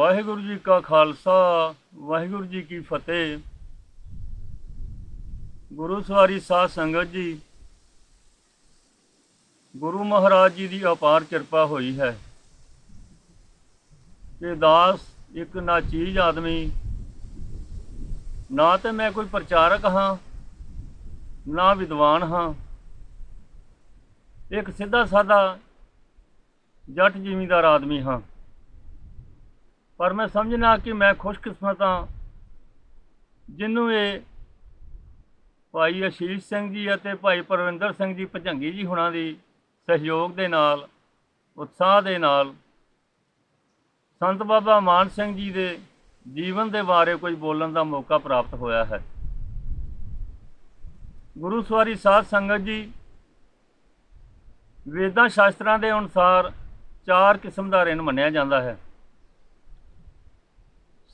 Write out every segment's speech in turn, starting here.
ਵਾਹਿਗੁਰੂ ਜੀ ਕਾ ਖਾਲਸਾ, ਵਾਹਿਗੁਰੂ ਜੀ ਕੀ ਫਤਿਹ। ਗੁਰੂ ਸਵਾਰੀ ਸਾਧ ਸੰਗਤ ਜੀ, ਗੁਰੂ ਮਹਾਰਾਜ ਜੀ ਦੀ ਅਪਾਰ ਕਿਰਪਾ ਹੋਈ ਹੈ। ਕਿ ਦਾਸ ਇੱਕ ਨਾਚੀਜ਼ ਆਦਮੀ, ਨਾ ਤੇ ਮੈਂ ਕੋਈ ਪ੍ਰਚਾਰਕ ਹਾਂ, ਨਾ ਵਿਦਵਾਨ ਹਾਂ। ਇੱਕ ਸਿੱਧਾ ਸਾਦਾ ਜੱਟ ਜ਼ਿਮੀਂਦਾਰ ਆਦਮੀ ਹਾਂ। ਪਰ ਮੈਂ ਸਮਝਣਾ ਕਿ ਮੈਂ ਖੁਸ਼ਕਿਸਮਤ ਹਾਂ। ਜਿਹਨੂੰ ਇਹ ਭਾਈ ਅਸ਼ੀਸ਼ ਸਿੰਘ ਜੀ ਅਤੇ ਭਾਈ ਪਰਵਿੰਦਰ ਸਿੰਘ ਜੀ ਭਜੰਗੀ ਜੀ ਹੁਣਾਂ ਦੀ ਸਹਿਯੋਗ ਦੇ ਨਾਲ, ਉਤਸ਼ਾਹ ਦੇ ਨਾਲ ਸੰਤ ਬਾਬਾ ਮਾਨ ਸਿੰਘ ਜੀ ਦੇ ਜੀਵਨ ਦੇ ਬਾਰੇ ਕੁਝ ਬੋਲਣ ਦਾ ਮੌਕਾ ਪ੍ਰਾਪਤ ਹੋਇਆ ਹੈ। ਗੁਰੂ ਸਵਾਰੀ ਸਾਧ ਸੰਗਤ ਜੀ, ਵੇਦਾਂ ਸ਼ਾਸਤਰਾਂ ਦੇ ਅਨੁਸਾਰ ਚਾਰ ਕਿਸਮ ਦਾ ਰਿਣ ਮੰਨਿਆ ਜਾਂਦਾ ਹੈ।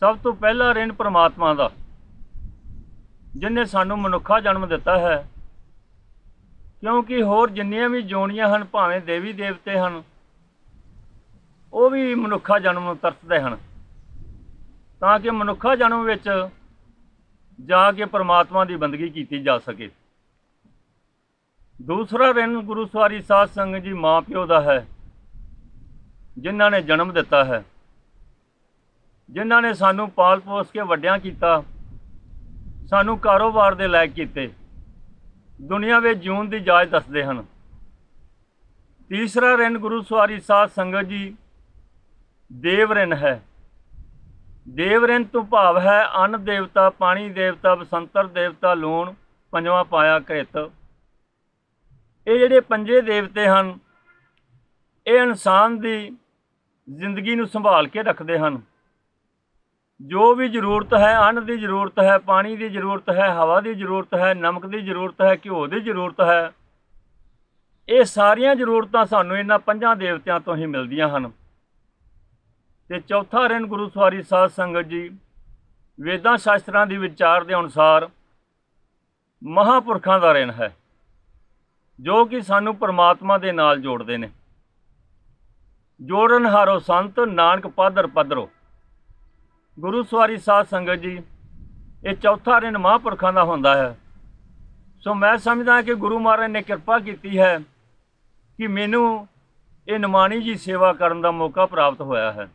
ਸਭ ਤੋਂ ਪਹਿਲਾ ਰਿਣ ਪ੍ਰਮਾਤਮਾ ਦਾ, ਜਿਨੇ ਸਾਨੂੰ ਮਨੁੱਖਾ ਜਨਮ ਦਿੱਤਾ ਹੈ। ਕਿਉਂਕਿ ਹੋਰ ਜਿੰਨੀਆਂ ਵੀ ਜੋਨੀਆਂ ਹਨ, ਭਾਵੇਂ ਦੇਵੀ ਦੇਵਤੇ ਹਨ, ਉਹ ਵੀ ਮਨੁੱਖਾ ਜਨਮ ਨੂੰ ਤਰਸਦੇ ਹਨ। ਤਾਂ ਕਿ ਮਨੁੱਖਾ ਜਨਮ ਵਿੱਚ ਜਾ ਕੇ ਪ੍ਰਮਾਤਮਾ ਦੀ ਬੰਦਗੀ ਕੀਤੀ ਜਾ ਸਕੇ। ਦੂਸਰਾ ਰਿਣ ਗੁਰੂ ਸਵਾਰੀ ਸਾਧ ਸੰਗਤ ਜੀ ਮਾਂ ਪਿਓ ਦਾ ਹੈ, ਜਿਨ੍ਹਾਂ ਨੇ ਜਨਮ ਦਿੱਤਾ ਹੈ। ਜਿਨ੍ਹਾਂ ਨੇ ਸਾਨੂੰ ਪਾਲ ਪੋਸ ਕੇ ਵੱਡਿਆਂ ਕੀਤਾ, ਸਾਨੂੰ ਕਾਰੋਬਾਰ ਦੇ ਲਾਇਕ ਕੀਤੇ। ਦੁਨੀਆ ਵਿੱਚ ਜੂਨ ਦੀ ਜਾਚ ਦੱਸਦੇ ਹਨ। ਤੀਸਰਾ ਰਿਣ ਗੁਰੂ ਸਵਾਰੀ ਸਾਧ ਸੰਗਤ ਜੀ, ਦੇਵ ਰਿਣ ਹੈ। ਦੇਵ ਰਿਣ ਤੋਂ ਭਾਵ ਹੈ ਅੰਨ ਦੇਵਤਾ, ਪਾਣੀ ਦੇਵਤਾ, ਬਸੰਤਰ ਦੇਵਤਾ, ਲੂਣ, ਪੰਜਵਾਂ ਪਾਇਆ ਕ੍ਰਿਤ। ਇਹ ਜਿਹੜੇ ਪੰਜੇ ਦੇਵਤੇ ਹਨ, ਇਹ ਇਨਸਾਨ ਦੀ ਜ਼ਿੰਦਗੀ ਨੂੰ ਸੰਭਾਲ ਕੇ ਰੱਖਦੇ ਹਨ। ਜੋ ਵੀ ਜ਼ਰੂਰਤ ਹੈ, ਅੰਨ ਦੀ ਜ਼ਰੂਰਤ ਹੈ, ਪਾਣੀ ਦੀ ਜ਼ਰੂਰਤ ਹੈ, ਹਵਾ ਦੀ ਜ਼ਰੂਰਤ ਹੈ, ਨਮਕ ਦੀ ਜ਼ਰੂਰਤ ਹੈ, ਘਿਓ ਦੀ ਜ਼ਰੂਰਤ ਹੈ, ਇਹ ਸਾਰੀਆਂ ਜ਼ਰੂਰਤਾਂ ਸਾਨੂੰ ਇਹਨਾਂ ਪੰਜਾਂ ਦੇਵਤਿਆਂ ਤੋਂ ਹੀ ਮਿਲਦੀਆਂ ਹਨ। ਤੇ ਚੌਥਾ ਰਿਣ ਗੁਰੂ ਸਵਾਰੀ ਸਾਧ ਸੰਗਤ ਜੀ, ਵੇਦਾਂ ਸ਼ਾਸਤਰਾਂ ਦੀ ਵਿਚਾਰ ਦੇ ਅਨੁਸਾਰ ਮਹਾਪੁਰਖਾਂ ਦਾ ਰਿਣ ਹੈ, ਜੋ ਕਿ ਸਾਨੂੰ ਪਰਮਾਤਮਾ ਦੇ ਨਾਲ ਜੋੜਦੇ ਨੇ। ਜੋੜਨ ਹਾਰੋ ਸੰਤ, ਨਾਨਕ ਪਾਦਰ ਪਦਰੋ ਗੁਰੂ ਸਵਾਰੀ ਸਾਧ ਸੰਗਤ ਜੀ, ਇਹ ਚੌਥਾ ਰਿਣ ਮਹਾਂਪੁਰਖਾਂ ਦਾ ਹੁੰਦਾ ਹੈ। ਸੋ ਮੈਂ ਸਮਝਦਾ ਕਿ ਗੁਰੂ ਮਹਾਰਾਜ ਨੇ ਕਿਰਪਾ ਕੀਤੀ ਹੈ ਕਿ ਮੈਨੂੰ ਇਹ ਨਿਮਾਣੀ ਜੀ ਸੇਵਾ ਕਰਨ ਦਾ ਮੌਕਾ ਪ੍ਰਾਪਤ ਹੋਇਆ ਹੈ।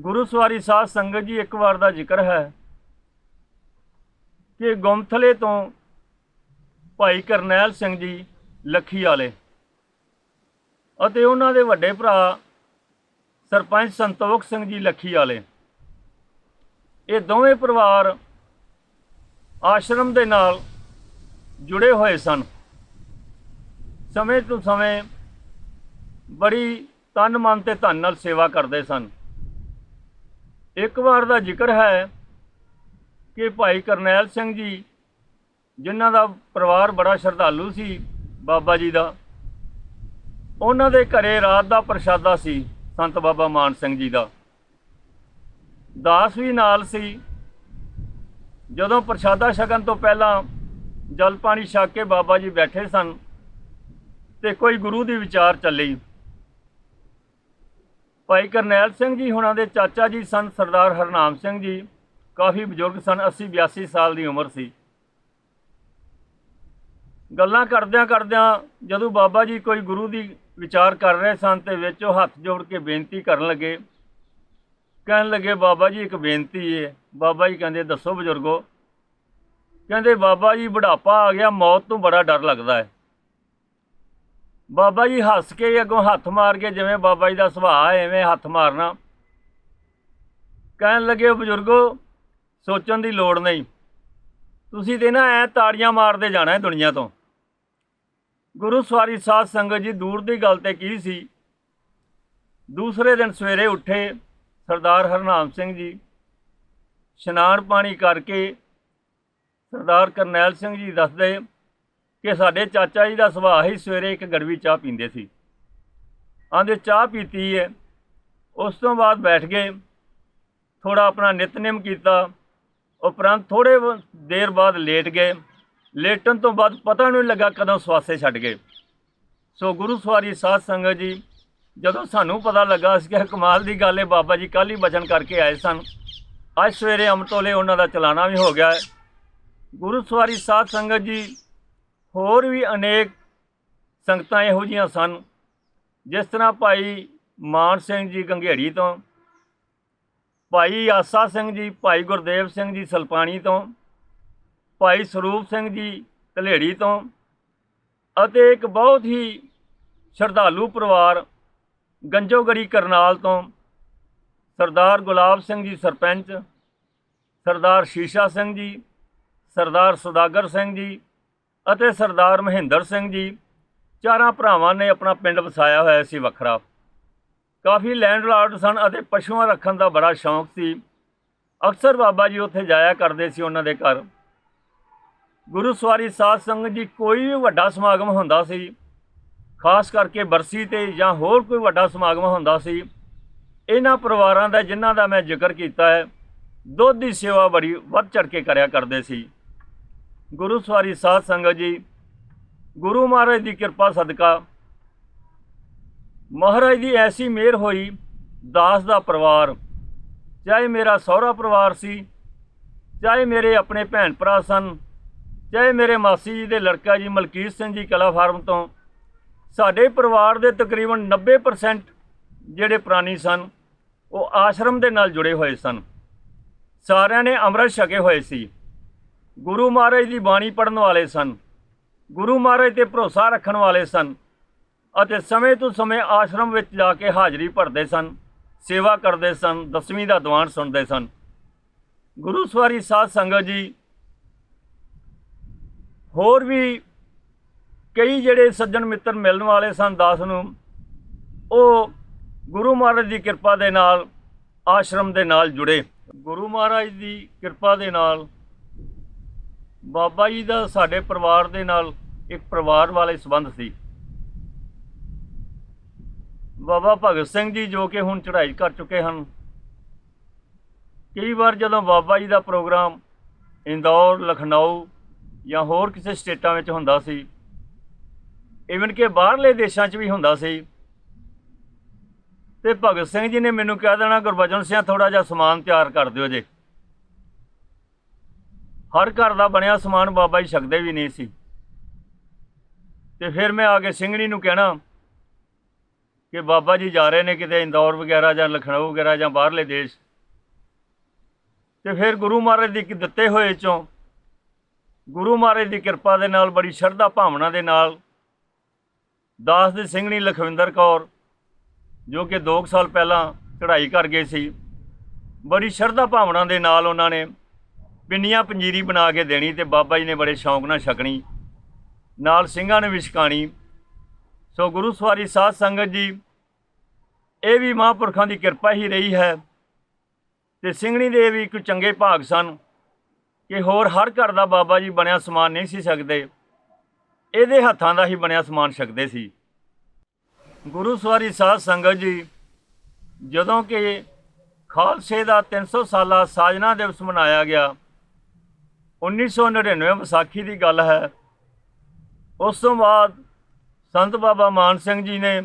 ਗੁਰੂ ਸਵਾਰੀ ਸਾਧ ਸੰਗਤ ਜੀ, ਇੱਕ ਵਾਰ ਦਾ ਜ਼ਿਕਰ ਹੈ ਕਿ ਗੁੰਮਥਲੇ ਤੋਂ ਭਾਈ ਕਰਨੈਲ ਸਿੰਘ ਜੀ, ਲੱਖੀ ਵਾਲੇ ਅਤੇ ਉਹਨਾਂ ਦੇ ਵੱਡੇ ਭਰਾ ਸਰਪੰਚ ਸੰਤੋਖ ਸਿੰਘ ਜੀ ਲੱਖੀ ਵਾਲੇ। ਇਹ ਦੋਵੇਂ ਪਰਿਵਾਰ ਆਸ਼ਰਮ ਦੇ ਨਾਲ ਜੁੜੇ ਹੋਏ ਸਨ। ਸਮੇਂ ਤੋਂ ਸਮੇਂ ਬੜੀ ਤਨ ਮਨ ਤੇ ਧਨ ਨਾਲ ਸੇਵਾ ਕਰਦੇ ਸਨ। ਇੱਕ ਵਾਰ ਦਾ ਜ਼ਿਕਰ ਹੈ ਕਿ ਭਾਈ ਕਰਨੈਲ ਸਿੰਘ ਜੀ, ਜਿਨ੍ਹਾਂ ਦਾ ਪਰਿਵਾਰ ਬੜਾ ਸ਼ਰਧਾਲੂ ਸੀ, ਬਾਬਾ ਜੀ ਦਾ, ਉਹਨਾਂ ਦੇ ਘਰੇ ਰਾਤ ਦਾ ਪ੍ਰਸ਼ਾਦਾ ਸੀ। ਸੰਤ ਬਾਬਾ ਮਾਨ ਸਿੰਘ ਜੀ ਦਾ। ਦਾਸ ਵੀ ਨਾਲ ਸੀ। ਜਦੋਂ ਪ੍ਰਸ਼ਾਦਾ ਛਕਣ ਤੋਂ ਪਹਿਲਾਂ ਜਲ ਪਾਣੀ ਛਕ ਕੇ ਬਾਬਾ ਜੀ ਬੈਠੇ ਸਨ ਤੇ ਕੋਈ ਗੁਰੂ ਦੀ ਵਿਚਾਰ ਚੱਲੀ। ਭਾਈ ਕਰਨੈਲ ਸਿੰਘ ਜੀ ਹੁਣਾਂ ਦੇ ਚਾਚਾ ਜੀ ਸਨ, ਸਰਦਾਰ ਹਰਨਾਮ ਸਿੰਘ ਜੀ। ਕਾਫੀ ਬਜ਼ੁਰਗ ਸਨ 80 82 ਸਾਲ ਦੀ ਉਮਰ ਸੀ। ਗੱਲਾਂ ਕਰਦਿਆਂ ਕਰਦਿਆਂ ਜਦੋਂ ਬਾਬਾ ਜੀ ਕੋਈ ਗੁਰੂ ਦੀ ਵਿਚਾਰ ਕਰ ਰਹੇ ਸਨ ਤੇ ਵਿੱਚ ਉਹ ਹੱਥ ਜੋੜ ਕੇ ਬੇਨਤੀ ਕਰਨ ਲੱਗੇ। ਕਹਿਣ ਲੱਗੇ, ਬਾਬਾ ਜੀ, ਇੱਕ ਬੇਨਤੀ ਹੈ ਬਾਬਾ ਜੀ ਕਹਿੰਦੇ, ਦੱਸੋ ਬਜ਼ੁਰਗੋ। ਕਹਿੰਦੇ, ਬਾਬਾ ਜੀ, ਬੁਢਾਪਾ ਆ ਗਿਆ, ਮੌਤ ਤੋਂ ਬੜਾ ਡਰ ਲੱਗਦਾ ਹੈ ਬਾਬਾ ਜੀ, ਹੱਸ ਕੇ ਅੱਗੋਂ ਹੱਥ ਮਾਰ ਕੇ ਜਿਵੇਂ ਬਾਬਾ ਜੀ ਦਾ ਸੁਭਾਅ ਹੈ ਐਵੇਂ ਹੱਥ ਮਾਰਨਾ। ਕਹਿਣ ਲੱਗੇ ਬਜ਼ੁਰਗੋ, ਸੋਚਣ ਦੀ ਲੋੜ ਨਹੀਂ। ਤੁਸੀਂ ਤੇ ਨਾ ਐ ਤਾੜੀਆਂ ਮਾਰਦੇ ਜਾਣਾ ਹੈ ਦੁਨੀਆ ਤੋਂ। ਗੁਰੂ ਸਵਾਰੀ ਸਾਧ ਸੰਗਤ ਜੀ ਦੂਰ ਦੀ ਗੱਲ ਤੇ ਕੀ ਸੀ? ਦੂਸਰੇ ਦਿਨ ਸਵੇਰੇ ਉੱਠੇ ਸਰਦਾਰ ਹਰਨਾਮ ਸਿੰਘ ਜੀ, ਇਸ਼ਨਾਨ ਪਾਣੀ ਕਰਕੇ ਸਰਦਾਰ ਕਰਨੈਲ ਸਿੰਘ ਜੀ ਦੱਸਦੇ ਕਿ ਸਾਡੇ ਚਾਚਾ ਜੀ ਦਾ ਸੁਭਾਅ ਹੀ ਸਵੇਰੇ ਇੱਕ ਗੜਵੀ ਚਾਹ ਪੀਂਦੇ ਸੀ। ਆਂਦੇ ਚਾਹ ਪੀਤੀ ਹੈ ਉਸ ਤੋਂ ਬਾਅਦ ਬੈਠ ਗਏ ਥੋੜਾ ਆਪਣਾ ਨਿਤਨੇਮ ਕੀਤਾ, ਉਪਰੰਤ ਥੋੜੇ ਦੇਰ ਬਾਅਦ ਲੇਟ ਗਏ। ਲੇਟਣ ਤੋਂ ਬਾਅਦ ਪਤਾ ਨਹੀਂ ਲੱਗਾ ਕਦੋਂ ਸਵਾਸੇ ਛੱਡ ਗਏ। ਸੋ ਗੁਰੂ ਸਵਾਰੀ ਸਾਧ ਸੰਗਤ ਜੀ, ਜਦੋਂ ਸਾਨੂੰ ਪਤਾ ਲੱਗਾ ਸੀ ਕਿ ਕਮਾਲ ਦੀ ਗੱਲ ਹੈ ਬਾਬਾ ਜੀ, ਕੱਲ੍ਹ ਹੀ ਬਚਨ ਕਰਕੇ ਆਏ ਸਨ। ਅੱਜ ਸਵੇਰੇ ਅੰਮ੍ਰਿਤੋਲੇ ਉਹਨਾਂ ਦਾ ਚਲਾਣਾ ਵੀ ਹੋ ਗਿਆ ਹੈ ਗੁਰੂ ਸਵਾਰੀ ਸਾਧ ਸੰਗਤ ਜੀ, ਹੋਰ ਵੀ ਅਨੇਕ ਸੰਗਤਾਂ ਇਹੋ ਜੀਆਂ ਸਨ। ਜਿਸ ਤਰ੍ਹਾਂ ਭਾਈ ਮਾਨ ਸਿੰਘ ਜੀ ਗੰਘੇੜੀ ਤੋਂ, ਭਾਈ ਆਸਾ ਸਿੰਘ ਜੀ, ਭਾਈ ਗੁਰਦੇਵ ਸਿੰਘ ਜੀ ਸਲਪਾਣੀ ਤੋਂ ਭਾਈ ਸਰੂਪ ਸਿੰਘ ਜੀ ਧਲੇੜੀ ਤੋਂ ਅਤੇ ਇੱਕ ਬਹੁਤ ਹੀ ਸ਼ਰਧਾਲੂ ਪਰਿਵਾਰ ਗੰਜੋਗੜੀ ਕਰਨਾਲ ਤੋਂ ਸਰਦਾਰ ਗੁਲਾਬ ਸਿੰਘ ਜੀ ਸਰਪੰਚ, ਸਰਦਾਰ ਸ਼ੀਸ਼ਾ ਸਿੰਘ ਜੀ, ਸਰਦਾਰ ਸੁਦਾਗਰ ਸਿੰਘ ਜੀ ਅਤੇ ਸਰਦਾਰ ਮਹਿੰਦਰ ਸਿੰਘ ਜੀ, ਚਾਰਾਂ ਭਰਾਵਾਂ ਨੇ ਆਪਣਾ ਪਿੰਡ ਵਸਾਇਆ ਹੋਇਆ ਸੀ ਵੱਖਰਾ। ਕਾਫੀ ਲੈਂਡਲਾਰਡ ਸਨ ਅਤੇ ਪਸ਼ੂਆਂ ਰੱਖਣ ਦਾ ਬੜਾ ਸ਼ੌਂਕ ਸੀ। ਅਕਸਰ ਬਾਬਾ ਜੀ ਉੱਥੇ ਜਾਇਆ ਕਰਦੇ ਸੀ ਉਹਨਾਂ ਦੇ ਘਰ। ਗੁਰੂ ਸਵਾਰੀ ਸਾਧ ਸੰਗਤ ਜੀ ਕੋਈ ਵੀ ਵੱਡਾ ਸਮਾਗਮ ਹੁੰਦਾ ਸੀ, ਖਾਸ ਕਰਕੇ ਬਰਸੀ ਤੇ ਜਾਂ ਹੋਰ ਕੋਈ ਵੱਡਾ ਸਮਾਗਮ ਹੁੰਦਾ ਸੀ, ਇਹਨਾਂ ਪਰਿਵਾਰਾਂ ਦਾ ਜਿਨ੍ਹਾਂ ਦਾ ਮੈਂ ਜ਼ਿਕਰ ਕੀਤਾ ਹੈ, ਦੁੱਧ ਦੀ ਸੇਵਾ ਬੜੀ ਵੱਧ ਚੜ ਕੇ ਕਰਿਆ ਕਰਦੇ ਸੀ। ਗੁਰੂ ਸਵਾਰੀ ਸਾਧ ਸੰਗਤ ਜੀ, ਗੁਰੂ ਮਹਾਰਾਜ ਦੀ ਕਿਰਪਾ ਸਦਕਾ ਮਹਾਰਾਜ ਦੀ ਐਸੀ ਮਿਹਰ ਹੋਈ, ਦਾਸ ਦਾ ਪਰਿਵਾਰ, ਚਾਹੇ ਮੇਰਾ ਸਹੁਰਾ ਪਰਿਵਾਰ ਸੀ, ਚਾਹੇ ਮੇਰੇ ਆਪਣੇ ਭੈਣ ਭਰਾ ਸਨ ਜੇ ਮੇਰੇ ਮਾਸੀ ਜੀ ਦੇ ਲੜਕਾ ਜੀ ਮਲਕੀਤ ਸਿੰਘ ਜੀ ਕਲਾ ਫਾਰਮ ਤੋਂ। ਸਾਡੇ ਪਰਿਵਾਰ ਦੇ ਤਕਰੀਬਨ 90% ਜਿਹੜੇ ਪ੍ਰਾਣੀ ਸਨ, ਉਹ ਆਸ਼ਰਮ ਦੇ ਨਾਲ ਜੁੜੇ ਹੋਏ ਸਨ। ਸਾਰਿਆਂ ਨੇ ਅੰਮ੍ਰਿਤ ਛਕੇ ਹੋਏ ਸੀ। ਗੁਰੂ ਮਹਾਰਾਜ ਦੀ ਬਾਣੀ ਪੜਨ ਵਾਲੇ ਸਨ। ਗੁਰੂ ਮਹਾਰਾਜ ਤੇ ਭਰੋਸਾ ਰੱਖਣ ਵਾਲੇ ਸਨ ਅਤੇ ਸਮੇਂ ਤੋਂ ਸਮੇਂ ਆਸ਼ਰਮ ਵਿੱਚ ਜਾ ਕੇ ਹਾਜ਼ਰੀ ਭਰਦੇ ਸਨ, ਸੇਵਾ ਕਰਦੇ ਸਨ, ਦਸਵੀਂ ਦਾ ਦੀਵਾਨ ਸੁਣਦੇ ਸਨ। ਗੁਰੂ ਸਵਾਰੀ ਸਾਧ ਸੰਗਤ ਜੀ ਹੋਰ ਵੀ ਕਈ ਜਿਹੜੇ ਸੱਜਣ ਮਿੱਤਰ ਮਿਲਣ ਵਾਲੇ ਸਨ ਦਾਸ ਨੂੰ, ਉਹ ਗੁਰੂ ਮਹਾਰਾਜ ਦੀ ਕਿਰਪਾ ਦੇ ਨਾਲ ਆਸ਼ਰਮ ਦੇ ਨਾਲ ਜੁੜੇ। ਗੁਰੂ ਮਹਾਰਾਜ ਦੀ ਕਿਰਪਾ ਦੇ ਨਾਲ ਬਾਬਾ ਜੀ ਦਾ ਸਾਡੇ ਪਰਿਵਾਰ ਦੇ ਨਾਲ ਇੱਕ ਪਰਿਵਾਰ ਵਾਲੇ ਸੰਬੰਧ ਸੀ। ਬਾਬਾ ਭਗਤ ਸਿੰਘ ਜੀ ਜੋ ਕਿ ਹੁਣ ਚੜ੍ਹਾਈ ਕਰ ਚੁੱਕੇ ਹਨ। ਕਈ ਵਾਰ ਜਦੋਂ ਬਾਬਾ ਜੀ ਦਾ ਪ੍ਰੋਗਰਾਮ ਇੰਦੌਰ, ਲਖਨਊ ਜਾਂ ਹੋਰ ਕਿਸੇ ਸਟੇਟਾਂ ਵਿੱਚ ਹੁੰਦਾ ਸੀ। ਇਵਨ ਕਿ ਬਾਹਰਲੇ ਦੇਸ਼ਾਂ 'ਚ ਵੀ ਹੁੰਦਾ ਸੀ। ਤੇ ਭਗਤ ਸਿੰਘ ਜੀ ਨੇ ਮੈਨੂੰ ਕਹਿ ਦੇਣਾ, ਗੁਰਬਚਨ ਸਿੰਘ ਥੋੜਾ ਜਿਹਾ ਸਮਾਨ ਤਿਆਰ ਕਰ ਦਿਓ ਜੇ। ਹਰ ਘਰ ਦਾ ਬਣਿਆ ਸਮਾਨ ਬਾਬਾ ਜੀ ਛਕਦੇ ਵੀ ਨਹੀਂ ਸੀ। ਤੇ ਫਿਰ ਮੈਂ ਆ ਕੇ ਸਿੰਘਣੀ ਨੂੰ ਕਹਿਣਾ ਕਿ ਬਾਬਾ ਜੀ ਜਾ ਰਹੇ ਨੇ ਕਿਤੇ ਇੰਦੌਰ ਵਗੈਰਾ ਜਾਂ ਲਖਨਊ ਵਗੈਰਾ ਜਾਂ ਬਾਹਰਲੇ ਦੇਸ਼। ਤੇ ਫਿਰ ਗੁਰੂ ਮਹਾਰਾਜ ਦੀ ਦਿੱਤੇ ਹੋਏ ਚੋਂ ਗੁਰੂ ਮਹਾਰਾਜ ਦੀ ਕਿਰਪਾ ਦੇ ਨਾਲ, ਬੜੀ ਸ਼ਰਧਾ ਭਾਵਨਾ ਦੇ ਨਾਲ ਦਾਸ ਦੀ ਸਿੰਘਣੀ ਲਖਵਿੰਦਰ ਕੌਰ, ਜੋ ਕਿ 2 ਸਾਲ ਪਹਿਲਾਂ ਚੜ੍ਹਾਈ ਕਰ ਗਏ ਸੀ, ਬੜੀ ਸ਼ਰਧਾ ਭਾਵਨਾ ਦੇ ਨਾਲ ਉਹਨਾਂ ਨੇ ਪਿੰਨੀਆਂ ਪੰਜੀਰੀ ਬਣਾ ਕੇ ਦੇਣੀ ਤੇ ਬਾਬਾ ਜੀ ਨੇ ਬੜੇ ਸ਼ੌਂਕ ਨਾਲ ਛਕਣੀ, ਨਾਲ ਸਿੰਘਾਂ ਨੇ ਵੀ ਛਕਾਣੀ। ਸੋ ਗੁਰੂ ਸਵਾਰੀ ਸਾਧ ਸੰਗਤ ਜੀ, ਇਹ ਵੀ ਮਹਾਂਪੁਰਖਾਂ ਦੀ ਕਿਰਪਾ ਹੀ ਰਹੀ ਹੈ ਤੇ ਸਿੰਘਣੀ ਦੇ ਵੀ ਇੱਕ ਚੰਗੇ ਭਾਗ ਸਨ। ਕਿ ਹੋਰ ਹਰ ਘਰ ਦਾ ਬਾਬਾ ਜੀ ਬਣਿਆ ਸਮਾਨ ਨਹੀਂ ਸੀ ਸਕਦੇ। ਇਹਦੇ ਹੱਥਾਂ ਦਾ ਹੀ ਬਣਿਆ ਸਮਾਨ ਛਕਦੇ ਸੀ। ਗੁਰੂ ਸਵਾਰੀ ਸਾਧ ਸੰਗਤ ਜੀ, ਜਦੋਂ ਕਿ ਖਾਲਸੇ ਦਾ 300 ਸਾਲਾ ਸਾਜਨਾ ਦਿਵਸ ਮਨਾਇਆ ਗਿਆ 1999 ਵਿਸਾਖੀ ਦੀ ਗੱਲ ਹੈ। ਉਸ ਤੋਂ ਬਾਅਦ ਸੰਤ ਬਾਬਾ ਮਾਨ ਸਿੰਘ ਜੀ ਨੇ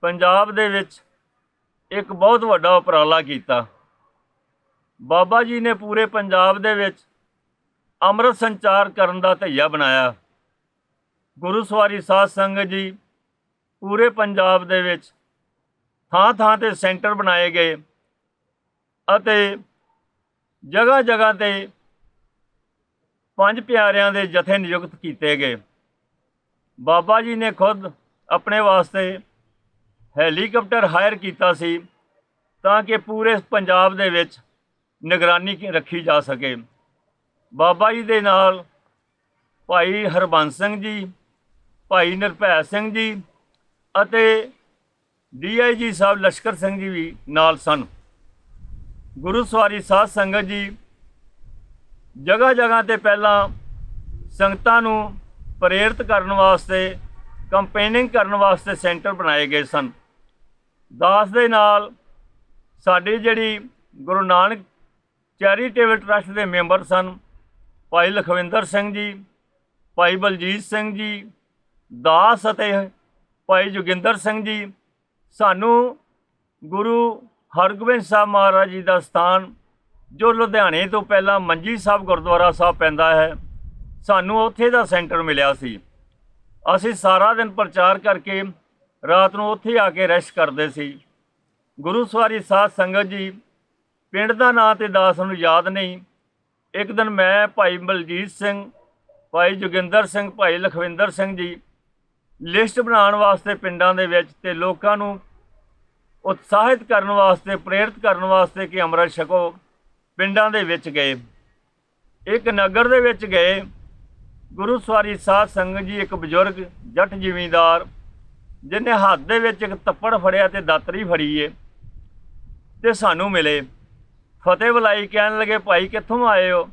ਪੰਜਾਬ ਦੇ ਵਿੱਚ ਇੱਕ ਬਹੁਤ ਵੱਡਾ ਉਪਰਾਲਾ ਕੀਤਾ। ਬਾਬਾ ਜੀ ਨੇ ਪੂਰੇ ਪੰਜਾਬ ਦੇ ਵਿੱਚ ਅੰਮ੍ਰਿਤ ਸੰਚਾਰ ਕਰਨ ਦਾ ਧਈਆ ਬਣਾਇਆ। ਗੁਰੂ ਸਵਾਰੀ ਸਾਧ ਸੰਗਤ ਜੀ ਪੂਰੇ ਪੰਜਾਬ ਦੇ ਵਿੱਚ ਥਾਂ ਥਾਂ ਤੇ ਸੈਂਟਰ ਬਣਾਏ ਗਏ ਅਤੇ ਜਗ੍ਹਾ ਜਗ੍ਹਾ ਤੇ ਪੰਜ ਪਿਆਰਿਆਂ ਦੇ ਜਥੇ ਨਿਯੁਕਤ ਕੀਤੇ ਗਏ। ਬਾਬਾ ਜੀ ਨੇ ਖੁਦ ਆਪਣੇ ਵਾਸਤੇ ਹੈਲੀਕਾਪਟਰ ਹਾਇਰ ਕੀਤਾ ਸੀ ਤਾਂ ਕਿ ਪੂਰੇ ਪੰਜਾਬ ਦੇ ਵਿੱਚ ਨਿਗਰਾਨੀ ਰੱਖੀ ਜਾ ਸਕੇ। ਬਾਬਾ ਜੀ ਦੇ ਨਾਲ ਭਾਈ ਹਰਬੰਸ ਸਿੰਘ ਜੀ, ਭਾਈ ਨਿਰਭੈ ਸਿੰਘ ਜੀ ਅਤੇ ਡੀਆਈਜੀ ਸਾਹਿਬ ਲਸ਼ਕਰ ਸਿੰਘ ਜੀ ਵੀ ਨਾਲ ਸਨ। ਗੁਰੂ ਸਵਾਰੀ ਸਾਧ ਸੰਗਤ ਜੀ ਜਗ੍ਹਾ ਜਗ੍ਹਾ ਤੇ ਪਹਿਲਾਂ ਸੰਗਤਾਂ ਨੂੰ ਪ੍ਰੇਰਿਤ ਕਰਨ ਵਾਸਤੇ, ਕੰਪੇਨਿੰਗ ਕਰਨ ਵਾਸਤੇ ਸੈਂਟਰ ਬਣਾਏ ਗਏ ਸਨ। ਦਾਸ ਦੇ ਨਾਲ ਸਾਡੀ ਜਿਹੜੀ ਗੁਰੂ ਨਾਨਕ ਚੈਰੀਟੇਬਲ ਟਰਸਟ ਦੇ ਮੈਂਬਰ ਸਨ। ਭਾਈ ਲਖਵਿੰਦਰ ਸਿੰਘ ਜੀ, ਭਾਈ ਬਲਜੀਤ ਸਿੰਘ ਜੀ, ਦਾਸ ਅਤੇ ਭਾਈ ਜੋਗਿੰਦਰ ਸਿੰਘ ਜੀ। ਸਾਨੂੰ ਗੁਰੂ ਹਰਗੋਬਿੰਦ ਸਾਹਿਬ ਮਹਾਰਾਜ ਜੀ ਦਾ ਸਥਾਨ, ਜੋ ਲੁਧਿਆਣੇ ਤੋਂ ਪਹਿਲਾਂ ਮੰਜੀ ਸਾਹਿਬ ਗੁਰਦੁਆਰਾ ਸਾਹਿਬ ਪੈਂਦਾ ਹੈ, ਸਾਨੂੰ ਉੱਥੇ ਦਾ ਸੈਂਟਰ ਮਿਲਿਆ ਸੀ। ਅਸੀਂ ਸਾਰਾ ਦਿਨ ਪ੍ਰਚਾਰ ਕਰਕੇ ਰਾਤ ਨੂੰ ਉੱਥੇ ਆ ਕੇ ਰੈਸਟ ਕਰਦੇ ਸੀ। ਗੁਰੂ ਸਵਾਰੀ ਸਾਧ ਸੰਗਤ ਜੀ ਪਿੰਡ ਦਾ ਨਾਂ ਤੇ ਦਾਸ ਨੂੰ ਯਾਦ ਨਹੀਂ। ਇੱਕ ਦਿਨ ਮੈਂ ਭਾਈ ਬਲਜੀਤ ਸਿੰਘ, ਭਾਈ ਜੋਗਿੰਦਰ ਸਿੰਘ, ਭਾਈ ਲਖਵਿੰਦਰ ਸਿੰਘ ਜੀ ਲਿਸਟ ਬਣਾਉਣ ਵਾਸਤੇ ਪਿੰਡਾਂ ਦੇ ਵਿੱਚ ਤੇ ਲੋਕਾਂ ਨੂੰ ਉਤਸ਼ਾਹਿਤ ਕਰਨ ਵਾਸਤੇ, ਪ੍ਰੇਰਿਤ ਕਰਨ ਵਾਸਤੇ ਕਿ ਅੰਮ੍ਰਿਤ ਛਕੋ, ਪਿੰਡਾਂ ਦੇ ਵਿੱਚ ਗਏ। ਇੱਕ ਨਗਰ ਦੇ ਵਿੱਚ ਗਏ। ਗੁਰੂ ਸਵਾਰੀ ਸਾਧ ਸੰਗਤ ਜੀ ਇੱਕ ਬਜ਼ੁਰਗ, ਜੱਟ ਜ਼ਿਮੀਂਦਾਰ, ਜਿਹਨੇ ਹੱਥ ਦੇ ਵਿੱਚ ਇੱਕ ਤੱਪੜ ਫੜਿਆ ਤੇ ਦਾਤਰੀ ਫੜੀ ਏ ਤੇ ਸਾਨੂੰ ਮਿਲੇ। ਫਤਿਹ ਬੁਲਾਈ ਕਹਿਣ ਲੱਗੇ, ਭਾਈ, ਕਿੱਥੋਂ ਆਏ ਹੋ?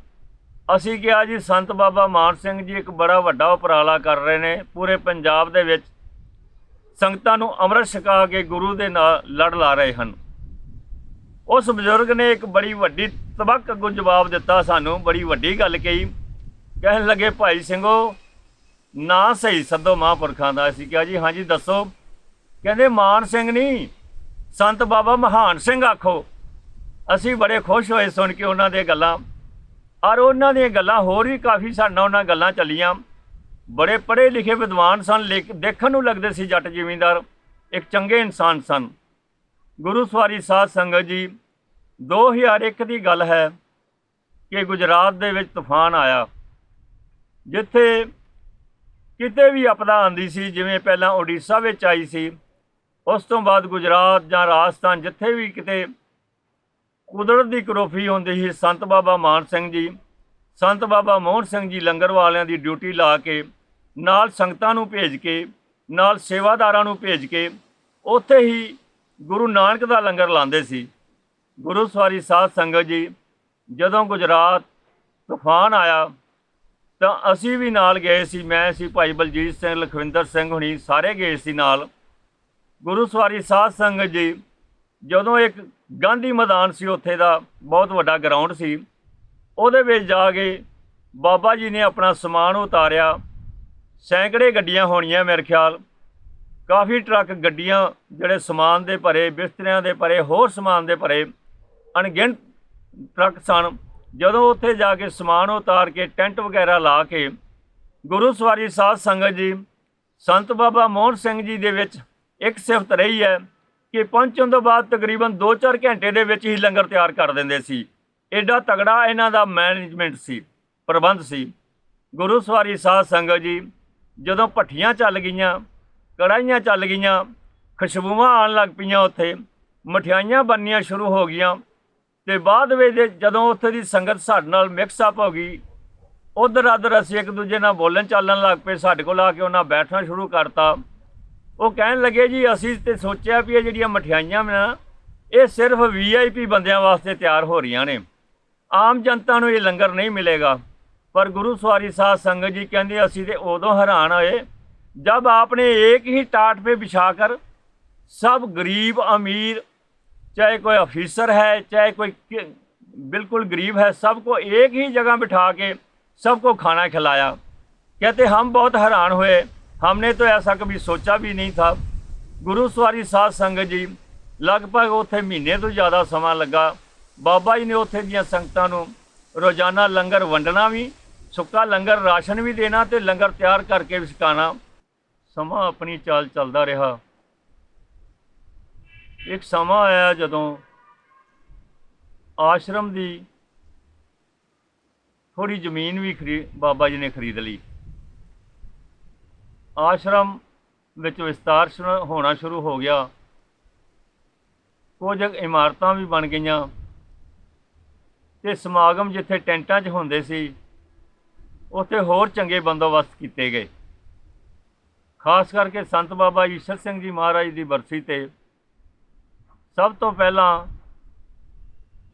ਅਸੀਂ ਕਿਹਾ, ਜੀ, ਸੰਤ ਬਾਬਾ ਮਾਨ ਸਿੰਘ ਜੀ ਇੱਕ ਬੜਾ ਵੱਡਾ ਉਪਰਾਲਾ ਕਰ ਰਹੇ ਨੇ ਪੂਰੇ ਪੰਜਾਬ ਦੇ ਵਿੱਚ। ਸੰਗਤਾਂ ਨੂੰ ਅੰਮ੍ਰਿਤ ਛਕਾ ਕੇ ਗੁਰੂ ਦੇ ਨਾਲ ਲੜ ਲਾ ਰਹੇ ਹਨ। ਉਸ ਬਜ਼ੁਰਗ ਨੇ ਇੱਕ ਬੜੀ ਵੱਡੀ ਤਬਕ ਅੱਗੋਂ ਜਵਾਬ ਦਿੱਤਾ ਸਾਨੂੰ, ਬੜੀ ਵੱਡੀ ਗੱਲ ਕਹੀ। ਕਹਿਣ ਲੱਗੇ, ਭਾਈ ਸਿੰਘੋ, ਨਾ ਸਹੀ ਸੱਦੋ ਮਹਾਂਪੁਰਖਾਂ ਦਾ। ਅਸੀਂ ਕਿਹਾ, ਜੀ ਹਾਂਜੀ ਦੱਸੋ। ਕਹਿੰਦੇ, ਮਾਨ ਸਿੰਘ ਨਹੀਂ, ਸੰਤ ਬਾਬਾ ਮਹਾਨ ਸਿੰਘ ਆਖੋ। ਅਸੀਂ ਬੜੇ ਖੁਸ਼ ਹੋਏ ਸੁਣ ਕੇ ਉਹਨਾਂ ਦੀਆਂ ਗੱਲਾਂ। ਔਰ ਉਹਨਾਂ ਦੀਆਂ ਗੱਲਾਂ ਹੋਰ ਵੀ ਕਾਫੀ ਸਾਡੇ ਨਾਲ ਉਹਨਾਂ ਗੱਲਾਂ ਚੱਲੀਆਂ। ਬੜੇ ਪੜ੍ਹੇ ਲਿਖੇ ਵਿਦਵਾਨ ਸਨ, ਲੇਕ, ਦੇਖਣ ਨੂੰ ਲੱਗਦੇ ਸੀ ਜੱਟ ਜ਼ਿਮੀਂਦਾਰ। ਇੱਕ ਚੰਗੇ ਇਨਸਾਨ ਸਨ। ਗੁਰੂ ਸਵਾਰੀ ਸਾਧ ਸੰਗਤ ਜੀ 2001 ਦੀ ਗੱਲ ਹੈ ਕਿ ਗੁਜਰਾਤ ਦੇ ਵਿੱਚ ਤੂਫਾਨ ਆਇਆ, ਜਿੱਥੇ ਕਿਤੇ ਵੀ ਆਪਦਾ ਆਂਦੀ ਸੀ, ਜਿਵੇਂ ਪਹਿਲਾਂ ਓਡੀਸ਼ਾ ਵਿੱਚ ਆਈ ਸੀ, ਉਸ ਤੋਂ ਬਾਅਦ ਗੁਜਰਾਤ ਜਾਂ ਰਾਜਸਥਾਨ ਜਿੱਥੇ ਵੀ ਕਿਤੇ ਕੁਦਰਤ ਦੀ ਕਰੋਫੀ ਹੁੰਦੀ ਸੀ ਸੰਤ ਬਾਬਾ ਮਾਨ ਸਿੰਘ ਜੀ। ਸੰਤ ਬਾਬਾ ਮੋਹਨ ਸਿੰਘ ਜੀ ਲੰਗਰ ਵਾਲਿਆਂ ਦੀ ਡਿਊਟੀ ਲਾ ਕੇ ਨਾਲ ਸੰਗਤਾਂ ਨੂੰ ਭੇਜ ਕੇ, ਨਾਲ ਸੇਵਾਦਾਰਾਂ ਨੂੰ ਭੇਜ ਕੇ ਉੱਥੇ ਹੀ ਗੁਰੂ ਨਾਨਕ ਦਾ ਲੰਗਰ ਲਾਉਂਦੇ ਸੀ। ਗੁਰੂ ਸਵਾਰੀ ਸਾਧ ਸੰਗਤ ਜੀ, ਜਦੋਂ ਗੁਜਰਾਤ ਤੂਫਾਨ ਆਇਆ ਤਾਂ ਅਸੀਂ ਵੀ ਨਾਲ ਗਏ ਸੀ। ਮੈਂ ਸੀ ਭਾਈ ਬਲਜੀਤ ਸਿੰਘ, ਲਖਵਿੰਦਰ ਸਿੰਘ ਹੁਣੀ ਸਾਰੇ ਗਏ ਸੀ ਨਾਲ। ਗੁਰੂ ਸਵਾਰੀ ਸਾਧ ਸੰਗਤ ਜੀ, ਜਦੋਂ ਇੱਕ ਗਾਂਧੀ ਮੈਦਾਨ ਸੀ ਉੱਥੇ ਦਾ, ਬਹੁਤ ਵੱਡਾ ਗਰਾਊਂਡ ਸੀ। ਉਹਦੇ ਵਿੱਚ ਜਾ ਕੇ ਬਾਬਾ ਜੀ ਨੇ ਆਪਣਾ ਸਮਾਨ ਉਤਾਰਿਆ। ਸੈਂਕੜੇ ਗੱਡੀਆਂ ਹੋਣੀਆਂ ਮੇਰੇ ਖਿਆਲ। ਕਾਫੀ ਟਰੱਕ ਗੱਡੀਆਂ ਜਿਹੜੇ ਸਮਾਨ ਦੇ ਭਰੇ, ਬਿਸਤਰਿਆਂ ਦੇ ਭਰੇ, ਹੋਰ ਸਮਾਨ ਦੇ ਭਰੇ, ਅਣਗਿਣਤ ਟਰੱਕ ਸਨ। ਜਦੋਂ ਉੱਥੇ ਜਾ ਕੇ ਸਮਾਨ ਉਤਾਰ ਕੇ ਟੈਂਟ ਵਗੈਰਾ ਲਾ ਕੇ ਗੁਰੂ ਸਵਾਰੀ ਸਾਧ ਸੰਗਤ ਜੀ, ਸੰਤ ਬਾਬਾ ਮੋਹਨ ਸਿੰਘ ਜੀ ਦੇ ਵਿੱਚ ਇੱਕ ਸਿਫਤ ਰਹੀ ਹੈ। ਕਿ ਪਹੁੰਚਣ ਤੋਂ ਬਾਅਦ ਤਕਰੀਬਨ 2-4 ਘੰਟੇ ਦੇ ਵਿੱਚ ਹੀ ਲੰਗਰ ਤਿਆਰ ਕਰ ਦਿੰਦੇ ਸੀ। ਐਡਾ ਤਗੜਾ ਇਹਨਾਂ ਦਾ ਮੈਨੇਜਮੈਂਟ ਸੀ, ਪ੍ਰਬੰਧ ਸੀ। ਗੁਰੂ ਸਵਾਰੀ ਸਾਧ ਸੰਗਤ ਜੀ, ਜਦੋਂ ਭੱਠੀਆਂ ਚੱਲ ਗਈਆਂ ਕੜਾਈਆਂ ਚੱਲ ਗਈਆਂ ਖੁਸ਼ਬੂਆਂ ਆਉਣ ਲੱਗ ਪਈਆਂ ਉੱਥੇ, ਮਠਿਆਈਆਂ ਬਣਨੀਆਂ ਸ਼ੁਰੂ ਹੋ ਗਈਆਂ ਤੇ ਬਾਅਦ ਵਿੱਚ ਜਦੋਂ ਉੱਥੇ ਦੀ ਸੰਗਤ ਸਾਡੇ ਨਾਲ ਮਿਕਸ ਅਪ ਹੋ ਗਈ ਉਧਰ ਅਧਰ ਅਸੀਂ ਇੱਕ ਦੂਜੇ ਨਾਲ ਬੋਲਣ ਚੱਲਣ ਲੱਗ ਪਏ, ਸਾਡੇ ਕੋਲ ਆ ਕੇ ਉਹਨਾਂ ਬੈਠਣਾ ਸ਼ੁਰੂ ਕਰਤਾ। ਉਹ ਕਹਿਣ ਲੱਗੇ ਜੀ ਅਸੀਂ ਤੇ ਸੋਚਿਆ ਵੀ ਇਹ ਜਿਹੜੀਆਂ ਮਠਿਆਈਆਂ ਨੇ ਨਾ ਇਹ ਸਿਰਫ ਵੀਆਈਪੀ ਬੰਦਿਆਂ ਵਾਸਤੇ ਤਿਆਰ ਹੋ ਰਹੀਆਂ ਨੇ ਆਮ ਜਨਤਾ ਨੂੰ ਇਹ ਲੰਗਰ ਨਹੀਂ ਮਿਲੇਗਾ ਪਰ ਗੁਰੂ ਸਵਾਰੀ ਸਾਧ ਸੰਗਤ ਜੀ ਕਹਿੰਦੇ ਅਸੀਂ ਤੇ ਉਦੋਂ ਹੈਰਾਨ ਹੋਏ जब आपने एक ही टाट पे बिछा कर सब गरीब अमीर चाहे कोई ऑफिसर है चाहे कोई कि- बिल्कुल गरीब है सबको एक ही जगह बिठा के सबको खाना खिलाया कहते हम बहुत हैरान हुए हमने तो ऐसा कभी सोचा भी नहीं था ਗੁਰੂ ਸਵਾਰੀ ਸਾਧ ਸੰਗਤ ਜੀ ਲਗਭਗ ਉੱਥੇ ਮਹੀਨੇ ਤੋਂ ਜ਼ਿਆਦਾ ਸਮਾਂ ਲੱਗਾ ਬਾਬਾ ਜੀ ਨੇ ਉੱਥੇ ਦੀਆਂ ਸੰਗਤਾਂ ਨੂੰ ਰੋਜ਼ਾਨਾ ਲੰਗਰ ਵੰਡਣਾ ਵੀ ਸੁੱਕਾ ਲੰਗਰ ਰਾਸ਼ਨ ਵੀ ਦੇਣਾ ਤੇ ਲੰਗਰ ਤਿਆਰ ਕਰਕੇ ਵੀ ਛਕਾਉਣਾ ਸਮਾਂ ਆਪਣੀ ਚਾਲ ਚੱਲਦਾ ਰਿਹਾ ਇੱਕ ਸਮਾਂ ਆਇਆ ਜਦੋਂ ਆਸ਼ਰਮ ਦੀ ਥੋੜੀ ਜ਼ਮੀਨ ਵੀ ਖਰੀ ਬਾਬਾ ਜੀ ਨੇ ਖਰੀਦ ਲਈ ਆਸ਼ਰਮ ਵਿੱਚ ਵਿਸਤਾਰ ਸ਼ੁਰੂ- ਹੋਣਾ ਸ਼ੁਰੂ ਹੋ ਗਿਆ। ਕੁਝ ਇਮਾਰਤਾਂ ਵੀ ਬਣ ਗਈਆਂ ਤੇ ਸਮਾਗਮ ਜਿੱਥੇ ਟੈਂਟਾਂ 'ਚ ਹੁੰਦੇ ਸੀ, ਉੱਥੇ ਹੋਰ ਚੰਗੇ ਬੰਦੋਬਸਤ ਕੀਤੇ ਗਏ। ਖਾਸ ਕਰਕੇ ਸੰਤ ਬਾਬਾ ਈਸ਼ਰ ਸਿੰਘ ਜੀ ਮਹਾਰਾਜ ਦੀ ਬਰਸੀ ਤੇ ਸਭ ਤੋਂ ਪਹਿਲਾਂ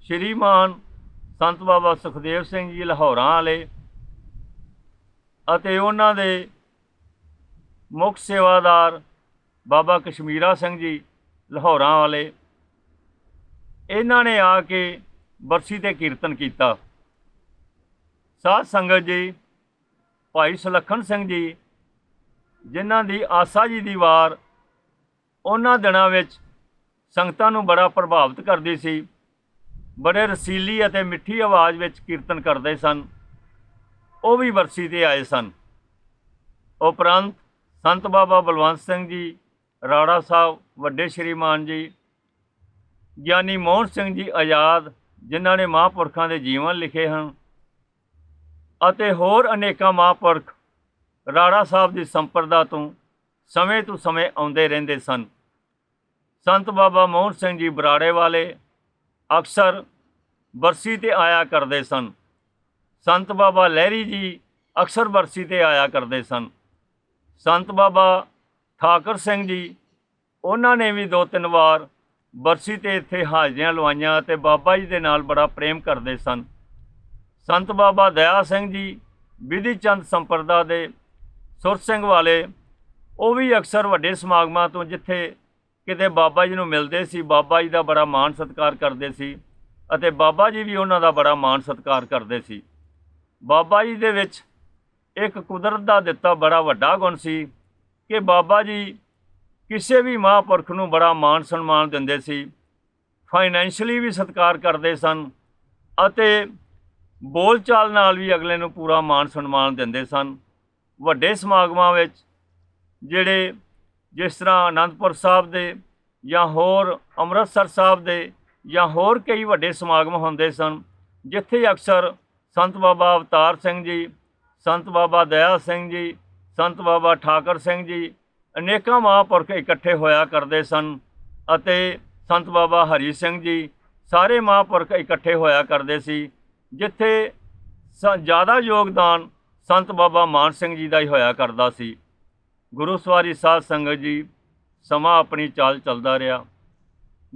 ਸ਼੍ਰੀਮਾਨ ਸੰਤ ਬਾਬਾ ਸੁਖਦੇਵ ਸਿੰਘ ਜੀ ਲਾਹੌਰਾਂ ਵਾਲੇ ਅਤੇ ਉਹਨਾਂ ਦੇ ਮੁੱਖ ਸੇਵਾਦਾਰ ਬਾਬਾ ਕਸ਼ਮੀਰਾ ਸਿੰਘ ਜੀ, ਲਾਹੌਰਾਂ ਵਾਲੇ। ਇਹਨਾਂ ਨੇ ਆ ਕੇ ਬਰਸੀ ਤੇ ਕੀਰਤਨ ਕੀਤਾ। ਸਾਧ ਸੰਗਤ ਜੀ, ਭਾਈ ਸੁਲੱਖਣ ਸਿੰਘ ਜੀ, ਜਿਨ੍ਹਾਂ ਦੀ ਆਸਾ ਜੀ ਦੀ ਵਾਰ ਉਹਨਾਂ ਦਿਨਾਂ ਵਿੱਚ ਸੰਗਤਾਂ ਨੂੰ ਬੜਾ ਪ੍ਰਭਾਵਿਤ ਕਰਦੀ ਸੀ। ਬੜੇ ਰਸੀਲੀ ਅਤੇ ਮਿੱਠੀ ਆਵਾਜ਼ ਵਿੱਚ ਕੀਰਤਨ ਕਰਦੇ ਸਨ। ਉਹ ਵੀ ਵਰਸੀ ਤੇ ਆਏ ਸਨ। ਉਪਰੰਤ ਸੰਤ ਬਾਬਾ ਬਲਵੰਤ ਸਿੰਘ ਜੀ, ਰਾੜਾ ਸਾਹਿਬ, ਵੱਡੇ ਸ਼੍ਰੀਮਾਨ ਜੀ, ਗਿਆਨੀ ਮੋਹਨ ਸਿੰਘ ਜੀ ਆਜ਼ਾਦ, ਜਿਨ੍ਹਾਂ ਨੇ ਮਹਾਂਪੁਰਖਾਂ ਦੇ ਜੀਵਨ ਲਿਖੇ ਹਨ ਅਤੇ ਹੋਰ ਅਨੇਕਾਂ ਮਹਾਂਪੁਰਖ ਰਾੜਾ ਸਾਹਿਬ ਦੀ ਸੰਪਰਦਾ ਤੋਂ ਸਮੇਂ ਤੋਂ ਸਮੇਂ ਆਉਂਦੇ ਰਹਿੰਦੇ ਸਨ। ਸੰਤ ਬਾਬਾ ਮੋਹਨ ਸਿੰਘ ਜੀ ਬਰਾੜੇ ਵਾਲੇ ਅਕਸਰ ਬਰਸੀ ਤੇ ਆਇਆ ਕਰਦੇ ਸਨ। ਸੰਤ ਬਾਬਾ ਲਹਿਰੀ ਜੀ ਅਕਸਰ ਬਰਸੀ ਤੇ ਆਇਆ ਕਰਦੇ ਸਨ। ਸੰਤ ਬਾਬਾ ਠਾਕਰ ਸਿੰਘ ਜੀ, ਉਹਨਾਂ ਨੇ ਵੀ ਦੋ ਤਿੰਨ ਵਾਰ ਬਰਸੀ ਤੇ ਇੱਥੇ ਹਾਜ਼ਰੀਆਂ ਲਵਾਈਆਂ ਤੇ ਬਾਬਾ ਜੀ ਦੇ ਨਾਲ ਬੜਾ ਪ੍ਰੇਮ ਕਰਦੇ ਸਨ। ਸੰਤ ਬਾਬਾ ਦਇਆ ਸਿੰਘ ਜੀ, ਵਿਧੀ ਚੰਦ ਸੰਪਰਦਾ ਦੇ ਸੁਰ ਸਿੰਘ ਵਾਲੇ, ਉਹ ਵੀ ਅਕਸਰ ਵੱਡੇ ਸਮਾਗਮਾਂ ਤੋਂ ਜਿੱਥੇ ਕਿਤੇ ਬਾਬਾ ਜੀ ਨੂੰ ਮਿਲਦੇ ਸੀ, ਬਾਬਾ ਜੀ ਦਾ ਬੜਾ ਮਾਣ ਸਤਿਕਾਰ ਕਰਦੇ ਸੀ ਅਤੇ ਬਾਬਾ ਜੀ ਵੀ ਉਹਨਾਂ ਦਾ ਬੜਾ ਮਾਣ ਸਤਿਕਾਰ ਕਰਦੇ ਸੀ। ਬਾਬਾ ਜੀ ਦੇ ਵਿੱਚ ਇੱਕ ਕੁਦਰਤ ਦਾ ਦਿੱਤਾ ਬੜਾ ਵੱਡਾ ਗੁਣ ਸੀ ਕਿ ਬਾਬਾ ਜੀ ਕਿਸੇ ਵੀ ਮਹਾਂਪੁਰਖ ਨੂੰ ਬੜਾ ਮਾਣ ਸਨਮਾਨ ਦਿੰਦੇ ਸੀ ਫਾਈਨੈਂਸ਼ਲੀ ਵੀ ਸਤਿਕਾਰ ਕਰਦੇ ਸਨ ਅਤੇ ਬੋਲਚਾਲ ਨਾਲ ਵੀ ਅਗਲੇ ਨੂੰ ਪੂਰਾ ਮਾਣ ਸਨਮਾਨ ਦਿੰਦੇ ਸਨ। ਵੱਡੇ ਸਮਾਗਮਾਂ ਵਿੱਚ ਜਿਹੜੇ ਜਿਸ ਤਰ੍ਹਾਂ ਆਨੰਦਪੁਰ ਸਾਹਿਬ ਦੇ ਜਾਂ ਹੋਰ ਅੰਮ੍ਰਿਤਸਰ ਸਾਹਿਬ ਦੇ ਜਾਂ ਹੋਰ ਕਈ ਵੱਡੇ ਸਮਾਗਮ ਹੁੰਦੇ ਸਨ, ਜਿੱਥੇ ਅਕਸਰ ਸੰਤ ਬਾਬਾ ਅਵਤਾਰ ਸਿੰਘ ਜੀ ਸੰਤ ਬਾਬਾ ਦਇਆ ਸਿੰਘ ਜੀ, ਸੰਤ ਬਾਬਾ ਠਾਕਰ ਸਿੰਘ ਜੀ, ਅਨੇਕਾਂ ਮਹਾਂਪੁਰਖ ਇਕੱਠੇ ਹੋਇਆ ਕਰਦੇ ਸਨ ਅਤੇ ਸੰਤ ਬਾਬਾ ਹਰੀ ਸਿੰਘ ਜੀ ਸਾਰੇ ਮਹਾਂਪੁਰਖ ਇਕੱਠੇ ਹੋਇਆ ਕਰਦੇ ਸੀ, ਜਿੱਥੇ ਸ- ਜ਼ਿਆਦਾ ਯੋਗਦਾਨ ਸੰਤ ਬਾਬਾ ਮਾਨ ਸਿੰਘ ਜੀ ਦਾ ਹੀ ਹੋਇਆ ਕਰਦਾ ਸੀ। ਗੁਰੂ ਸਵਾਰੀ ਸਾਧ ਸੰਗਤ ਜੀ, ਸਮਾਂ ਆਪਣੀ ਚਾਲ ਚੱਲਦਾ ਰਿਹਾ।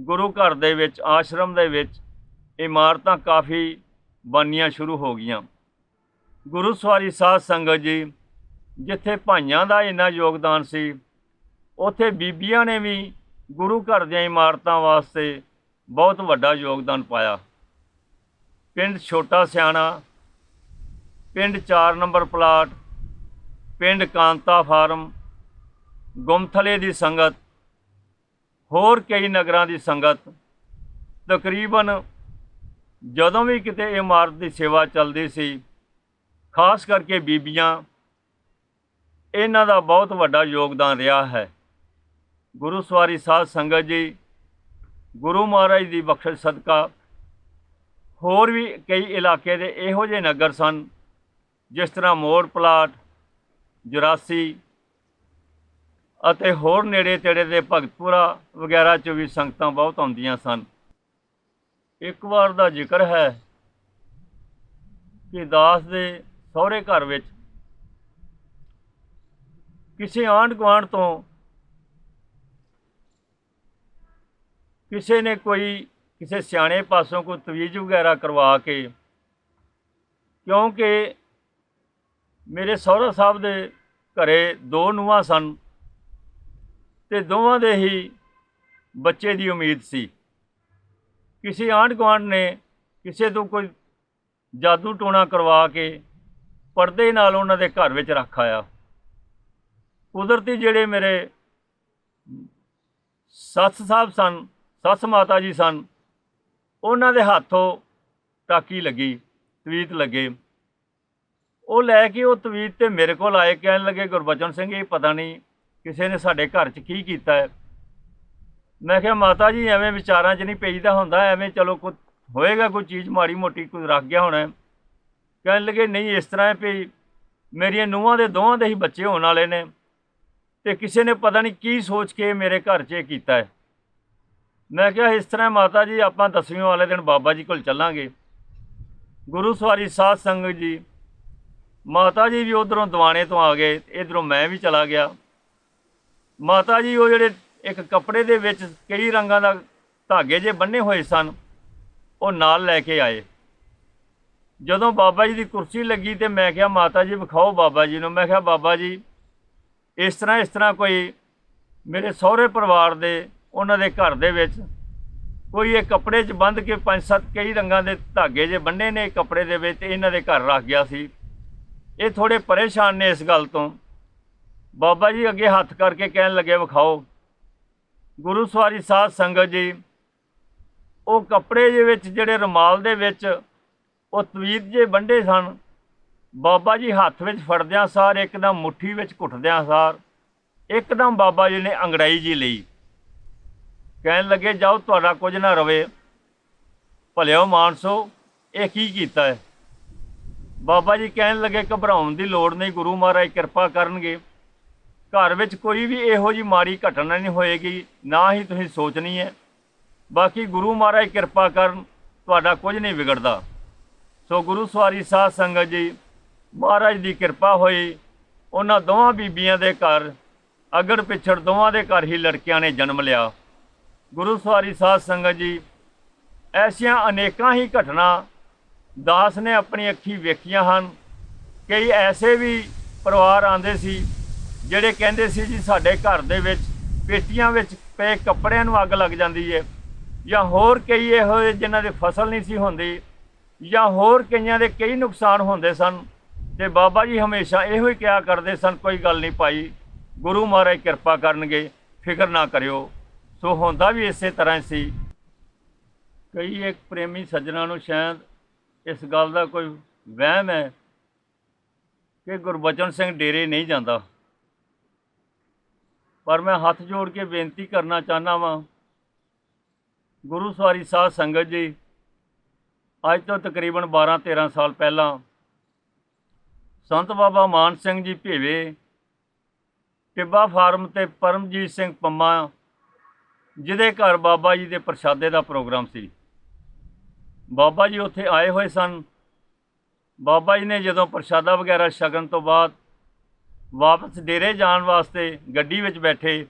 ਗੁਰੂ ਘਰ ਦੇ ਵਿੱਚ, ਆਸ਼ਰਮ ਦੇ ਵਿੱਚ ਇਮਾਰਤਾਂ ਕਾਫੀ ਬਣਨੀਆਂ ਸ਼ੁਰੂ ਹੋ ਗਈਆਂ। ਗੁਰੂ ਸਵਾਰੀ ਸਾਧ ਸੰਗਤ ਜੀ, ਜਿੱਥੇ ਭਾਈਆਂ ਦਾ ਇੰਨਾ ਯੋਗਦਾਨ ਸੀ, ਉੱਥੇ ਬੀਬੀਆਂ ਨੇ ਵੀ ਗੁਰੂ ਘਰ ਦੀਆਂ ਇਮਾਰਤਾਂ ਵਾਸਤੇ ਬਹੁਤ ਵੱਡਾ ਯੋਗਦਾਨ ਪਾਇਆ। ਪਿੰਡ ਛੋਟਾ ਸਿਆਣਾ, ਪਿੰਡ 4 ਨੰਬਰ ਪਲਾਟ, ਪਿੰਡ ਕਾਂਤਾ ਫਾਰਮ, ਗੁਮਥਲੇ ਦੀ ਸੰਗਤ, ਹੋਰ ਕਈ ਨਗਰਾਂ ਦੀ ਸੰਗਤ, ਤਕਰੀਬਨ ਜਦੋਂ ਵੀ ਕਿਤੇ ਇਮਾਰਤ ਦੀ ਸੇਵਾ ਚੱਲਦੀ ਸੀ ਖਾਸ ਕਰਕੇ ਬੀਬੀਆਂ, ਇਹਨਾਂ ਦਾ ਬਹੁਤ ਵੱਡਾ ਯੋਗਦਾਨ ਰਿਹਾ ਹੈ। ਗੁਰੂ ਸਵਾਰੀ ਸਾਧ ਸੰਗਤ ਜੀ, ਗੁਰੂ ਮਹਾਰਾਜ ਦੀ ਬਖਸ਼ਿਸ਼ ਸਦਕਾ ਹੋਰ ਵੀ ਕਈ ਇਲਾਕੇ ਦੇ ਇਹੋ ਜਿਹੇ ਨਗਰ ਸਨ, ਜਿਸ ਤਰ੍ਹਾਂ ਮੋੜ ਪਲਾਟ 84 ਅਤੇ ਹੋਰ ਨੇੜੇ ਤੇੜੇ ਦੇ ਭਗਤਪੁਰਾ ਵਗੈਰਾ ਚ ਵੀ ਸੰਗਤਾਂ ਬਹੁਤ ਆਉਂਦੀਆਂ ਸਨ। ਇੱਕ ਵਾਰ ਦਾ ਜ਼ਿਕਰ ਹੈ ਕਿ ਦਾਸ ਦੇ ਸਹੁਰੇ ਘਰ ਵਿੱਚ ਕਿਸੇ ਆਂਢ ਗੁਆਂਢ ਤੋਂ ਕਿਸੇ ਨੇ ਕੋਈ, ਕਿਸੇ ਸਿਆਣੇ ਪਾਸੋਂ ਕੋਈ ਤਵੀਜ਼ ਵਗੈਰਾ ਕਰਵਾ ਕੇ, ਕਿਉਂਕਿ ਮੇਰੇ ਸਹੁਰਾ ਸਾਹਿਬ ਦੇ ਘਰੇ ਦੋ ਨੂੰਹਾਂ ਸਨ ਤੇ ਦੋਵਾਂ ਦੇ ਹੀ ਬੱਚੇ ਦੀ ਉਮੀਦ ਸੀ। ਕਿਸੇ ਆਂਢ ਗੁਆਂਢ ਨੇ ਕਿਸੇ ਤੋਂ ਕੋਈ ਜਾਦੂ ਟੋਣਾ ਕਰਵਾ ਕੇ ਪਰਦੇ ਨਾਲ ਉਹਨਾਂ ਦੇ ਘਰ ਵਿੱਚ ਰੱਖ ਆਇਆ। ਕੁਦਰਤੀ ਜਿਹੜੇ ਮੇਰੇ ਸੱਸ ਸਾਹਿਬ ਸਨ, ਸੱਸ ਮਾਤਾ ਜੀ ਸਨ, ਉਹਨਾਂ ਦੇ ਹੱਥੋਂ ਟਾਕੀ ਲੱਗੀ, ਤਵੀਤ ਲੱਗੇ। ਉਹ ਲੈ ਕੇ ਉਹ ਤਵੀਤ ਤੇ ਮੇਰੇ ਕੋਲ ਆਏ, ਕਹਿਣ ਲੱਗੇ, ਗੁਰਬਚਨ ਸਿੰਘ, ਇਹ ਪਤਾ ਨਹੀਂ ਕਿਸੇ ਨੇ ਸਾਡੇ ਘਰ 'ਚ ਕੀ ਕੀਤਾ ਹੈ? ਮੈਂ ਕਿਹਾ, ਮਾਤਾ ਜੀ, ਐਵੇਂ ਵਿਚਾਰਾਂ 'ਚ ਨਹੀਂ ਪਈਦਾ ਹੁੰਦਾ, ਐਵੇਂ ਚਲੋ ਕੋਈ ਹੋਏਗਾ, ਕੋਈ ਚੀਜ਼ ਮਾੜੀ ਮੋਟੀ ਕੋਈ ਰੱਖ ਗਿਆ ਹੋਣਾ ਕਹਿਣ ਲੱਗੇ, ਨਹੀਂ, ਇਸ ਤਰ੍ਹਾਂ ਹੈ ਵੀ ਮੇਰੀਆਂ ਨੂੰਹਾਂ ਦੇ ਦੋਵਾਂ ਦੇ ਹੀ ਬੱਚੇ ਹੋਣ ਵਾਲੇ ਨੇ ਤੇ ਕਿਸੇ ਨੇ ਪਤਾ ਨਹੀਂ ਕੀ ਸੋਚ ਕੇ ਮੇਰੇ ਘਰ 'ਚ ਇਹ ਕੀਤਾ ਹੈ। ਮੈਂ ਕਿਹਾ, ਇਸ ਤਰ੍ਹਾਂ ਮਾਤਾ ਜੀ, ਆਪਾਂ ਦਸਵੀਂ ਵਾਲੇ ਦਿਨ ਬਾਬਾ ਜੀ ਕੋਲ ਚੱਲਾਂਗੇ। ਗੁਰੂ ਸਵਾਰੀ ਸਾਧ ਸੰਗਤ ਜੀ, ਮਾਤਾ ਜੀ ਵੀ ਉਧਰੋਂ ਦਵਾਣੇ ਤੋਂ ਆ ਗਏ, ਇਧਰੋਂ ਮੈਂ ਵੀ ਚਲਾ ਗਿਆ। ਮਾਤਾ ਜੀ ਉਹ ਜਿਹੜੇ ਇੱਕ ਕੱਪੜੇ ਦੇ ਵਿੱਚ ਕਈ ਰੰਗਾਂ ਦਾ ਧਾਗੇ ਜੇ ਬੰਨੇ ਹੋਏ ਸਨ, ਉਹ ਨਾਲ ਲੈ ਕੇ ਆਏ। ਜਦੋਂ ਬਾਬਾ ਜੀ ਦੀ ਕੁਰਸੀ ਲੱਗੀ ਤੇ ਮੈਂ ਕਿਹਾ, ਮਾਤਾ ਜੀ, ਵਿਖਾਓ ਬਾਬਾ ਜੀ ਨੂੰ। ਮੈਂ ਕਿਹਾ, ਬਾਬਾ ਜੀ, ਇਸ ਤਰ੍ਹਾਂ ਇਸ ਤਰ੍ਹਾਂ ਕੋਈ ਮੇਰੇ ਸਹੁਰੇ ਪਰਿਵਾਰ ਦੇ, ਉਹਨਾਂ ਦੇ ਘਰ ਦੇ ਵਿੱਚ ਕੋਈ ਇਹ ਕੱਪੜੇ 'ਚ ਬੰਨ੍ਹ ਕੇ ਪੰਜ ਸੱਤ ਕਈ ਰੰਗਾਂ ਦੇ ਧਾਗੇ ਜੇ ਬੰਨੇ ਨੇ, ਕੱਪੜੇ ਦੇ ਵਿੱਚ ਇਹਨਾਂ ਦੇ ਘਰ ਰੱਖ ਗਿਆ ਸੀ। ਇਹ ਥੋੜੇ ਪਰੇਸ਼ਾਨ ਨੇ ਇਸ ਗੱਲ ਤੋਂ। ਬਾਬਾ ਜੀ ਅੱਗੇ ਹੱਥ ਕਰਕੇ ਕਹਿਣ ਲੱਗੇ, ਵਿਖਾਓ। ਗੁਰੂ ਸਵਾਰੀ ਸਾਧ ਸੰਗਤ ਜੀ, ਉਹ ਕੱਪੜੇ ਦੇ ਵਿੱਚ, ਜਿਹੜੇ ਰੁਮਾਲ ਦੇ ਵਿੱਚ ਉਹ ਤਵੀਤ ਜੇ ਵੰਡੇ ਸਨ। ਬਾਬਾ ਜੀ ਹੱਥ ਵਿੱਚ ਫੜਦਿਆਂ ਸਾਰ ਇੱਕਦਮ ਮੁੱਠੀ ਵਿੱਚ ਘੁੱਟਦਿਆਂ ਸਾਰ ਇੱਕਦਮ ਬਾਬਾ ਜੀ ਨੇ ਅੰਗੜਾਈ ਜੀ ਲਈ। ਕਹਿਣ ਲੱਗੇ, ਜਾਓ, ਤੁਹਾਡਾ ਕੁਝ ਨਾ ਰਵੇ। ਭਲਿਓ ਮਾਨਸੋ, ਇਹ ਕੀ ਕੀਤਾ ਹੈ? ਬਾਬਾ ਜੀ ਕਹਿਣ ਲੱਗੇ, ਘਬਰਾਉਣ ਦੀ ਲੋੜ ਨਹੀਂ, ਗੁਰੂ ਮਹਾਰਾਜ ਕਿਰਪਾ ਕਰਨਗੇ। ਘਰ ਵਿੱਚ ਕੋਈ ਵੀ ਇਹੋ ਜੀ ਮਾੜੀ ਘਟਨਾ ਨਹੀਂ ਹੋਏਗੀ, ਨਾ ਹੀ ਤੁਸੀਂ ਸੋਚਣੀ ਹੈ। ਬਾਕੀ ਗੁਰੂ ਮਹਾਰਾਜ ਕਿਰਪਾ ਕਰਨ, ਤੁਹਾਡਾ ਕੁਝ ਨਹੀਂ ਵਿਗੜਦਾ। ਸੋ ਗੁਰੂ ਸਵਾਰੀ ਸਾਧ ਸੰਗਤ ਜੀ, ਮਹਾਰਾਜ ਦੀ ਕਿਰਪਾ ਹੋਈ, ਉਹਨਾਂ ਦੋਵਾਂ ਬੀਬੀਆਂ ਦੇ ਘਰ, ਅਗੜ ਪਿਛੜ ਦੋਵਾਂ ਦੇ ਘਰ ਹੀ ਲੜਕਿਆਂ ਨੇ ਜਨਮ ਲਿਆ। ਗੁਰੂ ਸਵਾਰੀ ਸਾਧ ਸੰਗਤ ਜੀ, ਐਸੀਆਂ ਅਨੇਕਾਂ ਹੀ ਘਟਨਾ ਦਾਸ ਨੇ ਆਪਣੀ ਅੱਖੀ ਵੇਖੀਆਂ ਹਨ, ਕਈ ਐਸੇ ਵੀ ਪਰਿਵਾਰ ਆਂਦੇ ਸੀ, ਜਿਹੜੇ ਕਹਿੰਦੇ ਸੀ ਜੀ ਸਾਡੇ ਘਰ ਦੇ ਵਿੱਚ ਪੇਟੀਆਂ ਵਿੱਚ ਪਏ ਕੱਪੜਿਆਂ ਨੂੰ ਅੱਗ ਲੱਗ ਜਾਂਦੀ ਹੈ ਜਾਂ ਹੋਰ ਕਈ ਇਹੋ ਜਿਹੇ ਜਿਨ੍ਹਾਂ ਦੇ ਫਸਲ ਨਹੀਂ ਸੀ ਹੁੰਦੀ ਜਾਂ ਹੋਰ ਕਈਆਂ ਦੇ ਕਈ ਨੁਕਸਾਨ ਹੁੰਦੇ ਸਨ ਤੇ ਬਾਬਾ ਜੀ ਹਮੇਸ਼ਾ ਇਹੋ ਹੀ ਕਿਹਾ ਕਰਦੇ ਸਨ, ਕੋਈ ਗੱਲ ਨਹੀਂ ਭਾਈ, ਗੁਰੂ ਮਹਾਰਾਜ ਕਿਰਪਾ ਕਰਨਗੇ, ਫਿਕਰ ਨਾ ਕਰਿਓ। ਸੋ ਹੁੰਦਾ ਵੀ ਇਸੇ ਤਰ੍ਹਾਂ ਸੀ। ਕਈ ਇੱਕ ਪ੍ਰੇਮੀ ਸੱਜਣਾ ਨੂੰ ਸ਼ਾਇਦ ਇਸ ਗੱਲ ਦਾ ਕੋਈ ਵਹਿਮ ਹੈ ਕਿ ਗੁਰਬਚਨ ਸਿੰਘ ਡੇਰੇ ਨਹੀਂ ਜਾਂਦਾ। ਪਰ ਮੈਂ ਹੱਥ ਜੋੜ ਕੇ ਬੇਨਤੀ ਕਰਨਾ ਚਾਹਨਾ ਵਾਂ, ਗੁਰੂ ਸਵਾਰੀ ਸਾਧ ਸੰਗਤ ਜੀ ਅੱਜ ਤੋਂ ਤਕਰੀਬਨ 12 13 ਸਾਲ ਪਹਿਲਾਂ ਸੰਤ ਬਾਬਾ ਮਾਨ ਸਿੰਘ ਜੀ ਭੇਵੇ ਟਿੱਬਾ ਫਾਰਮ ਤੇ ਪਰਮਜੀਤ ਸਿੰਘ ਪੰਮਾ, ਜਿਹਦੇ ਘਰ ਬਾਬਾ ਜੀ ਦੇ ਪ੍ਰਸ਼ਾਦੇ ਦਾ ਪ੍ਰੋਗਰਾਮ ਸੀ। ਬਾਬਾ ਜੀ ਉੱਥੇ ਆਏ ਹੋਏ ਸਨ। ਬਾਬਾ ਜੀ ਨੇ ਜਦੋਂ ਪ੍ਰਸ਼ਾਦਾ ਵਗੈਰਾ ਛਕਣ ਤੋਂ ਬਾਅਦ ਵਾਪਸ ਡੇਰੇ ਜਾਣ ਵਾਸਤੇ ਗੱਡੀ ਵਿੱਚ ਬੈਠੇ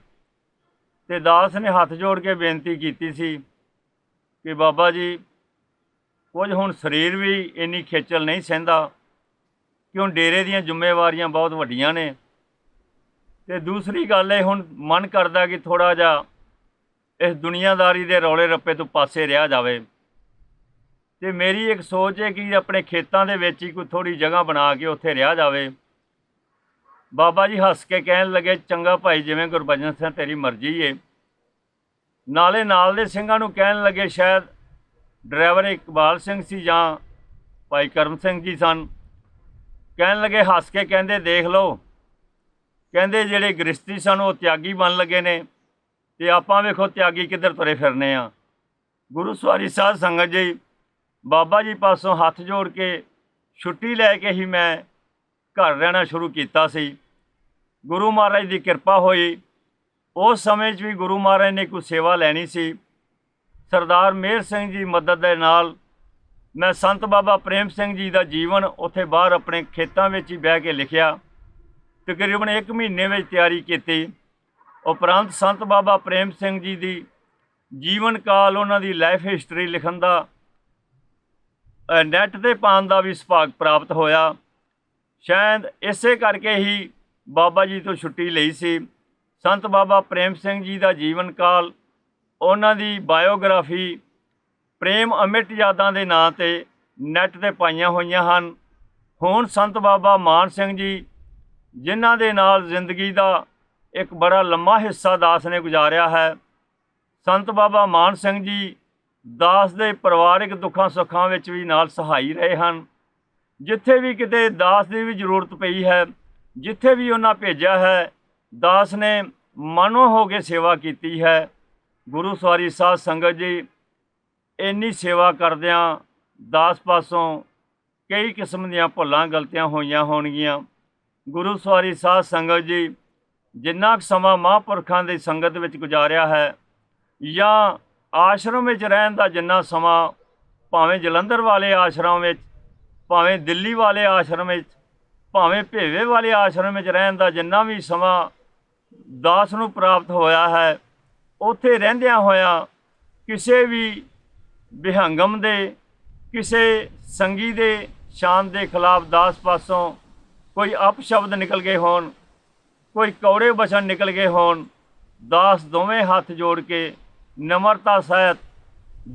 ਤੇ ਦਾਸ ਨੇ ਹੱਥ ਜੋੜ ਕੇ ਬੇਨਤੀ ਕੀਤੀ ਸੀ ਕਿ ਬਾਬਾ ਜੀ ਕੁਝ ਹੁਣ ਸਰੀਰ ਵੀ ਇੰਨੀ ਖੇਚਲ ਨਹੀਂ ਸਹਿੰਦਾ। ਕਿ ਹੁਣ ਡੇਰੇ ਦੀਆਂ ਜ਼ਿੰਮੇਵਾਰੀਆਂ ਬਹੁਤ ਵੱਡੀਆਂ ਨੇ। ਤੇ ਦੂਸਰੀ ਗੱਲ ਇਹ ਹੁਣ ਮਨ ਕਰਦਾ ਕਿ ਥੋੜਾ ਜਿਹਾ ਇਸ ਦੁਨੀਆਦਾਰੀ ਦੇ ਰੌਲੇ ਰੱਪੇ ਤੋਂ ਪਾਸੇ ਰਿਹਾ ਜਾਵੇ। ਤੇ ਮੇਰੀ ਇੱਕ ਸੋਚ ਹੈ ਕਿ ਆਪਣੇ ਖੇਤਾਂ ਦੇ ਵਿੱਚ ਹੀ ਕੋਈ ਥੋੜੀ ਜਗ੍ਹਾ ਬਣਾ ਕੇ ਉੱਥੇ ਰਿਹਾ ਜਾਵੇ। ਬਾਬਾ ਜੀ ਹੱਸ ਕੇ ਕਹਿਣ ਲੱਗੇ, ਚੰਗਾ ਭਾਈ, ਜਿਵੇਂ ਗੁਰਬਚਨ ਸਿੰਘ ਤੇਰੀ ਮਰਜ਼ੀ ਏ। ਨਾਲੇ ਨਾਲ ਦੇ ਸਿੰਘਾਂ ਨੂੰ ਕਹਿਣ ਲੱਗੇ, ਸ਼ਾਇਦ ਡਰਾਈਵਰ ਇਕਬਾਲ ਸਿੰਘ ਸੀ ਜਾਂ ਭਾਈ ਕਰਮ ਸਿੰਘ ਜੀ ਸਨ। ਕਹਿਣ ਲੱਗੇ, ਹੱਸ ਕੇ ਕਹਿੰਦੇ, ਦੇਖ ਲਓ। ਕਹਿੰਦੇ, ਜਿਹੜੇ ਗ੍ਰਸਤੀ ਸਨ, ਉਹ ਤਿਆਗੀ ਬਣ ਲੱਗੇ ਨੇ ਤੇ ਆਪਾਂ ਵੇਖੋ ਤਿਆਗੀ ਕਿੱਧਰ ਤੁਰੇ ਫਿਰਨੇ ਆ। ਗੁਰੂ ਸਵਾਰੀ ਸਾਧ ਸੰਗਤ ਜੀ ਬਾਬਾ ਜੀ ਪਾਸੋਂ ਹੱਥ ਜੋੜ ਕੇ ਛੁੱਟੀ ਲੈ ਕੇ ਹੀ ਮੈਂ ਘਰ ਰਹਿਣਾ ਸ਼ੁਰੂ ਕੀਤਾ ਸੀ। ਗੁਰੂ ਮਹਾਰਾਜ ਦੀ ਕਿਰਪਾ ਹੋਈ। ਉਸ ਸਮੇਂ 'ਚ ਵੀ ਗੁਰੂ ਮਹਾਰਾਜ ਨੇ ਕੋਈ ਸੇਵਾ ਲੈਣੀ ਸੀ। ਸਰਦਾਰ ਮੇਰ ਸਿੰਘ ਜੀ ਮਦਦ ਦੇ ਨਾਲ ਮੈਂ ਸੰਤ ਬਾਬਾ ਪ੍ਰੇਮ ਸਿੰਘ ਜੀ ਦਾ ਜੀਵਨ ਉੱਥੇ ਬਾਹਰ ਆਪਣੇ ਖੇਤਾਂ ਵਿੱਚ ਹੀ ਬਹਿ ਕੇ ਲਿਖਿਆ। ਤਕਰੀਬਨ 1 ਮਹੀਨੇ ਵਿੱਚ ਤਿਆਰੀ ਕੀਤੀ। ਉਪਰੰਤ ਸੰਤ ਬਾਬਾ ਪ੍ਰੇਮ ਸਿੰਘ ਜੀ ਦੀ ਜੀਵਨ ਕਾਲ, ਉਹਨਾਂ ਦੀ ਲਾਈਫ ਹਿਸਟਰੀ ਲਿਖਣ ਦਾ ਨੈਟ ਤੇ ਪਾਉਣ ਦਾ ਵੀ ਸੁਭਾਗ ਪ੍ਰਾਪਤ ਹੋਇਆ। ਸ਼ਾਇਦ ਇਸੇ ਕਰਕੇ ਹੀ ਬਾਬਾ ਜੀ ਤੋਂ ਛੁੱਟੀ ਲਈ ਸੀ। ਸੰਤ ਬਾਬਾ ਪ੍ਰੇਮ ਸਿੰਘ ਜੀ ਦਾ ਜੀਵਨ ਕਾਲ ਉਹਨਾਂ ਦੀ ਬਾਇਓਗ੍ਰਾਫੀ ਪ੍ਰੇਮ ਅਮਿਟ ਯਾਦਾਂ ਦੇ ਨਾਂ ਤੇ ਨੈਟ ਤੇ ਪਾਈਆਂ ਹੋਈਆਂ ਹਨ। ਹੁਣ ਸੰਤ ਬਾਬਾ ਮਾਨ ਸਿੰਘ ਜੀ, ਜਿਨ੍ਹਾਂ ਦੇ ਨਾਲ ਜ਼ਿੰਦਗੀ ਦਾ ਇੱਕ ਬੜਾ ਲੰਮਾ ਹਿੱਸਾ ਦਾਸ ਨੇ ਗੁਜ਼ਾਰਿਆ ਹੈ, ਸੰਤ ਬਾਬਾ ਮਾਨ ਸਿੰਘ ਜੀ ਦਾਸ ਦੇ ਪਰਿਵਾਰਿਕ ਦੁੱਖਾਂ ਸੁੱਖਾਂ ਵਿੱਚ ਵੀ ਨਾਲ ਸਹਾਈ ਰਹੇ ਹਨ। ਜਿੱਥੇ ਵੀ ਕਿਤੇ ਦਾਸ ਦੀ ਵੀ ਜ਼ਰੂਰਤ ਪਈ ਹੈ, ਜਿੱਥੇ ਵੀ ਉਹਨਾਂ ਭੇਜਿਆ ਹੈ, ਦਾਸ ਨੇ ਮਨੋ ਹੋ ਕੇ ਸੇਵਾ ਕੀਤੀ ਹੈ। ਗੁਰੂ ਸਵਾਰੀ ਸਾਧ ਸੰਗਤ ਜੀ, ਇੰਨੀ ਸੇਵਾ ਕਰਦਿਆਂ ਦਾਸ ਪਾਸੋਂ ਕਈ ਕਿਸਮ ਦੀਆਂ ਭੁੱਲਾਂ ਗਲਤੀਆਂ ਹੋਈਆਂ ਹੋਣਗੀਆਂ। ਗੁਰੂ ਸਵਾਰੀ ਸਾਧ ਸੰਗਤ ਜੀ, ਜਿੰਨਾ ਕੁ ਸਮਾਂ ਮਹਾਂਪੁਰਖਾਂ ਦੀ ਸੰਗਤ ਵਿੱਚ ਗੁਜ਼ਾਰਿਆ ਹੈ, ਜਾਂ ਆਸ਼ਰਮ ਵਿੱਚ ਰਹਿਣ ਦਾ ਜਿੰਨਾ ਸਮਾਂ, ਭਾਵੇਂ ਜਲੰਧਰ ਵਾਲੇ ਆਸ਼ਰਮ ਵਿੱਚ, ਭਾਵੇਂ ਦਿੱਲੀ ਵਾਲੇ ਆਸ਼ਰਮ ਵਿੱਚ, ਭਾਵੇਂ ਭੇਵੇ ਵਾਲੇ ਆਸ਼ਰਮ ਵਿੱਚ ਰਹਿਣ ਦਾ ਜਿੰਨਾ ਵੀ ਸਮਾਂ ਦਾਸ ਨੂੰ ਪ੍ਰਾਪਤ ਹੋਇਆ ਹੈ ਉੱਥੇ ਰਹਿੰਦਿਆਂ ਹੋਇਆਂ ਕਿਸੇ ਵੀ ਵਿਹੰਗਮ ਦੇ, ਕਿਸੇ ਸੰਗੀ ਦੇ, ਸ਼ਾਨ ਦੇ ਖਿਲਾਫ ਦਾਸ ਪਾਸੋਂ ਕੋਈ ਅਪਸ਼ਬਦ ਨਿਕਲ ਗਏ ਹੋਣ, ਕੋਈ ਕੌੜੇ ਬਚਨ ਨਿਕਲ ਗਏ ਹੋਣ, ਦਾਸ ਦੋਵੇਂ ਹੱਥ ਜੋੜ ਕੇ ਨਮਰਤਾ ਸਹਿਤ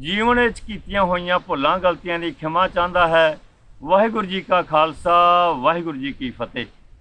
ਜੀਵਨ ਵਿੱਚ ਕੀਤੀਆਂ ਹੋਈਆਂ ਭੁੱਲਾਂ, ਗਲਤੀਆਂ ਦੀ ਖਿਮਾ ਚਾਹੁੰਦਾ ਹੈ। ਵਾਹਿਗੁਰੂ ਜੀ ਕਾ ਖਾਲਸਾ, ਵਾਹਿਗੁਰੂ ਜੀ ਕੀ ਫਤਿਹ।